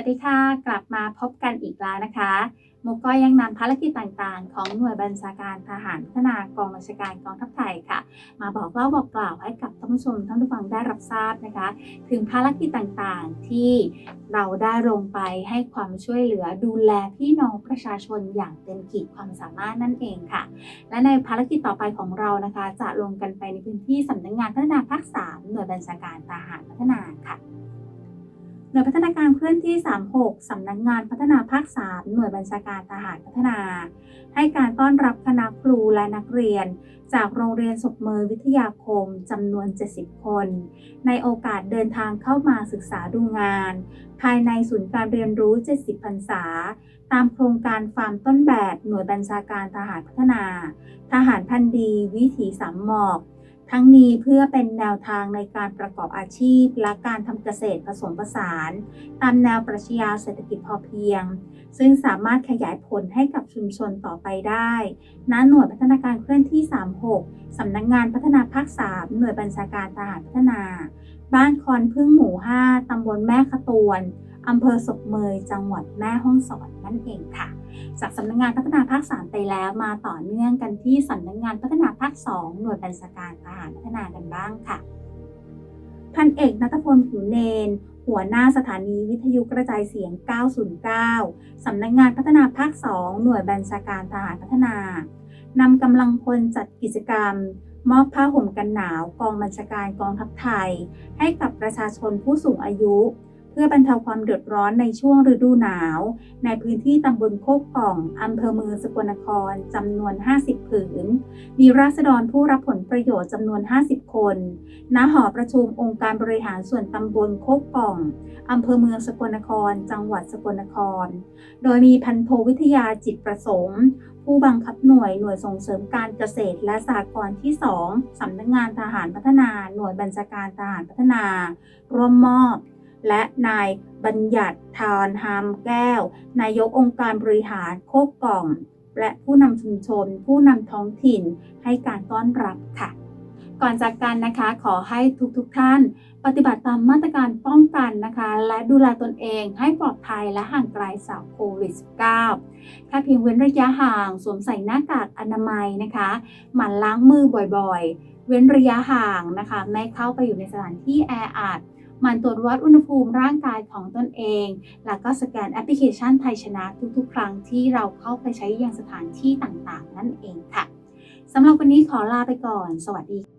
วัสดีค่ะ กลับมาพบกันอีกแล้วนะคะโมก็ยังนำภารกิจต่างๆ ของหน่วยบัญชาการทหารพัฒนากองบัญชาการกองทัพไทยค่ะ มาบอกเล่าบอกกล่าวให้กับท่านผู้ชมท่านผู้ฟังได้รับทราบนะคะ ถึงภารกิจต่างๆที่เราได้ลงไปให้ความช่วยเหลือดูแลพี่น้องประชาชนอย่างเต็มขีดความสามารถนั่นเองค่ะ และในภารกิจต่อไปของเรานะคะ จะลงกันไปในพื้นที่สำนักงานพัฒนาภาค3หน่วยบัญชาการทหารพัฒนา หน่วยพัฒนาการเคลื่อนที่ 36 สำนักงานพัฒนาภาค 3 หน่วยบัญชาการทหารพัฒนา ให้การต้อนรับคณะครูและนักเรียน จากโรงเรียนศพเมยวิทยาคมจำนวน 70 คน ในโอกาสเดินทางเข้ามาศึกษาดูงาน ภายในศูนย์การเรียนรู้ 70 พรรษา ตามโครงการฟาร์มต้นแบบหน่วยบัญชาการทหารพัฒนา ทหารพันธ์ดี วิถีสามหมอก ทั้งนี้เพื่อเป็นแนวทางในการประกอบอาชีพ และการทำเกษตรผสมผสาน ตามแนวปรัชญาเศรษฐกิจพอเพียง ซึ่งสามารถขยายผลให้กับชุมชนต่อไปได้ณหน่วยพัฒนาการเคลื่อนที่ 36 สำนักงงานพัฒนาภาค 3 หน่วยบัญชาการทหารพัฒนา บ้านคอนพึ่งหมู่ 5 ตำบลแม่ขตวน อำเภอศพเมยจังหวัดแม่ฮ่องสอนนั่นเองค่ะ จากสำนักงานพัฒนาภาค 3 ไปแล้วมาต่อเนื่องกันที่สำนักงานพัฒนาภาค 2 หน่วยบัญชาการทหารพัฒนากันบ้างค่ะ พันเอกนัทพลผิวเนน หัวหน้าสถานีวิทยุกระจายเสียง 909 สำนักงานพัฒนาภาค 2 หน่วยบัญชาการทหารพัฒนานำกำลังพลจัดกิจกรรม มอบผ้าห่มกันหนาวกองบัญชาการกองทัพไทย ให้กับประชาชนผู้สูงอายุ พื่อบรรเทาความเดือดร้อนในช่วงฤดูหนาว ในพื้นที่ตำบลโคกกล่องอำเภอเมืองสกลนครจำนวน 50 ผืน มีราษฎรผู้รับผลประโยชน์จำนวน 50 คนณหอประชุมองค์การบริหารส่วนตำบลโคกกล่องอำเภอเมืองสกลนคร จังหวัดสกลนคร โดยมีพันโทวิทยาจิตประสงค์ผู้บังคับหน่วยหน่วยส่งเสริมการเกษตรและสหกรณ์ที่ 2 สำนักงานทหารพัฒนา หน่วยบัญชาการทหารพัฒนา ร่วมมอบ และนายบัญญัติทานฮามแก้ว นายกองค์การบริหารโคกกล่อง และผู้นำชุมชน ผู้นำท้องถิ่นให้การต้อนรับค่ะ ก่อนจากกันนะคะขอให้ทุกๆทท่าน ปฏิบัติตามมาตรการป้องกันนะคะ และดูแลตนเองให้ปลอดภัยและห่างไกลจากโควิด -19 แค่เพียงเว้นระยะห่างสวมใส่หน้ากากอนามัยนะคะ หมั่นล้างมือบ่อยๆ เว้นระยะห่างนะคะ ไม่เข้าไปอยู่ในสถานที่แออัด มันตรวจวัดอุณหภูมิร่างกายของตนเอง แล้วก็สแกนแอปพลิเคชันไทยชนะทุกๆ ครั้งที่เราเข้าไปใช้ยังสถานที่ต่างๆ นั่นเองค่ะสำหรับวันนี้ขอลาไปก่อน สวัสดี